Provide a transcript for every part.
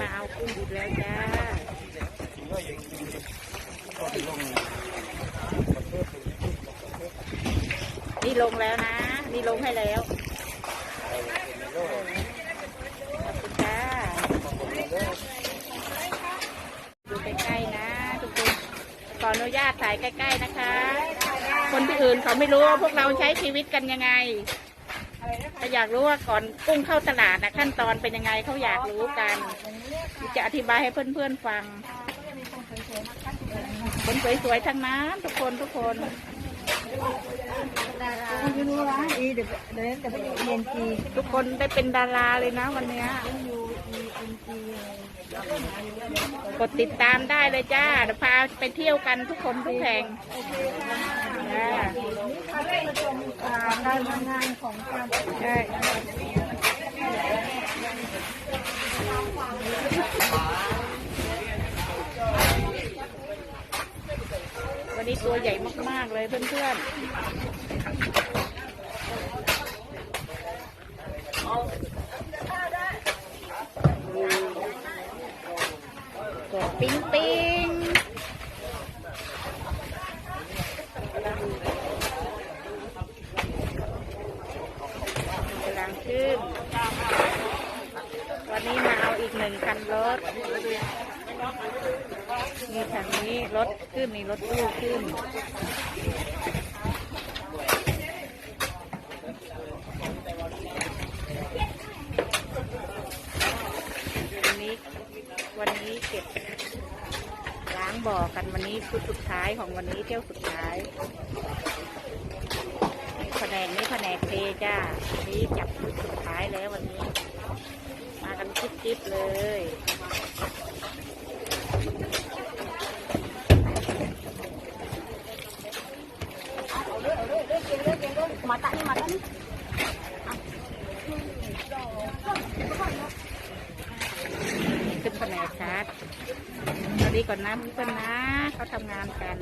มาเอากุ้งอีกแล้วจ้านี่ลงแล้วนะ นี่ลงให้แล้วขอบคุณจ้าดูใกล้ๆนะทุกคนขออนุญาตถ่ายใกล้ ๆ นะคะ คนที่อื่นเขาไม่รู้ว่าพวกเราใช้ชีวิตกันยังไง ถ้าอยากรู้ว่าก่อนกุ้งเข้าตลาดนะขั้นตอนเป็นยังไงเขาอยากรู้กันจะอธิบายให้เพื่อนๆฟังคนสวยๆทั้งนั้นทุกคนทุกคนไม่รู้ว่าอีเดี๋ยวเดินแต่ไม่เอ็นจีทุกคนได้เป็นดาราเลยนะวันเนี้ยยูอีเอ็นจี กดติดตามได้เลยจ้าเดี๋ยวพาไปเที่ยวกันทุกคนทุกแห่งจ้าการทำงานของการใช่วันนี้ตัวใหญ่มาก ๆ เลยเพื่อนๆตัวปิ๊งปิ๊งกำลังขึ้น วันนี้มาเอีกหนึ่งคันรถนี่ทางนี้รถขึ้นมีรถตู้ขึ้นวันนี้วันนี้เก็บล้างบ่อกันวันนี้ชุดสุดท้ายของวันนี้เที่ยวสุดท้ายแผนกนี้แผนกเทจ้า นี้จับชุดสุดท้ายแล้ววันนี้ มากันจิ๊ บเลยมาตะนี่มาตะนี่ขึ้นแผนกชาร์จสวัสดีก่อนนะเพื่อนนะเขาทำงานกัน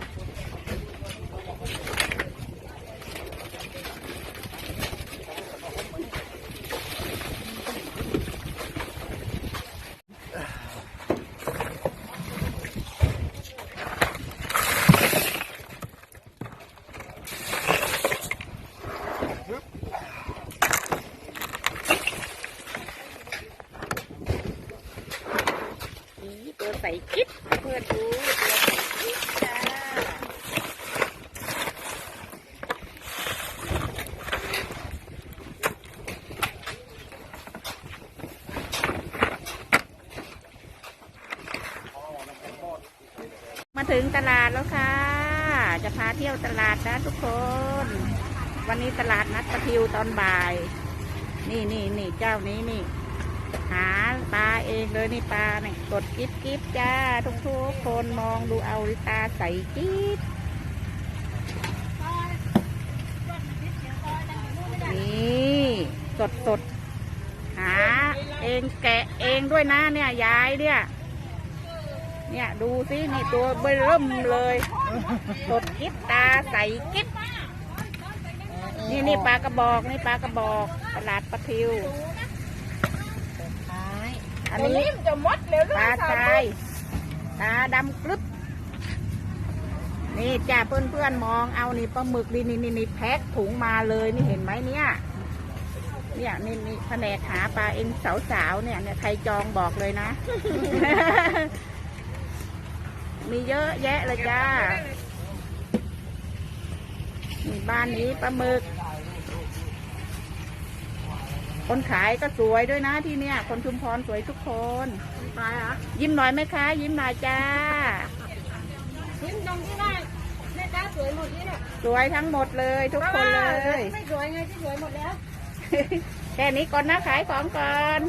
กิ๊บเพื่อนดูตัวใสกิ๊บจ้ามาถึงตลาดแล้วค่ะ จะพาเที่ยวตลาดนะทุกคน วันนี้ตลาดนัดปะทิวตอนบ่าย นี่นี่นี่เจ้านี้นี่ หา ปลาเองเลยนี่ปลาเนี่ยกดกิ๊บกิ๊บจ้า ทุกทุกคนมองดูเอาตาใสกิ๊บนี่สดสดหาเองแกะเองด้วยนะเนี่ยยายเนี่ย เนี่ยดูสินี่ตัวเบิ่มเลยสดกิ๊บตาใสกิ๊บนี่นี่ปลากระบอกนี่ปลากระบอกตลาดปลาทิวท้าย อันนี้จะมดเร็วปลาทรายตาดำกรึบนี่จ้าเพื่อนเพื่อนๆมองเอานี่ปลาหมึกนี่นี่นี่นี่แพ็คถุงมาเลยนี่เห็นไหมเนี่ยเนี่ยนี่นี่แผนกหาปลาเองสาวๆเนี่ยเนี่ยใครจองบอกเลยนะ มีเยอะแยะเลยจ้านี่บ้านนี้ปลาหมึก คนขายก็สวยด้วยนะที่เนี่ย คนชุมพรสวยทุกคนตายอะยิ้มหน่อยไหมคะ ยิ้มหน่อยจ้า ยิ้มตรงที่ได้แม่ตาสวยหมดนี่เนี่ยสวยทั้งหมดเลยทุกคนเลย ไม่สวยไงที่สวยหมดแล้ว แค่นี้ก่อนนะขายของก่อน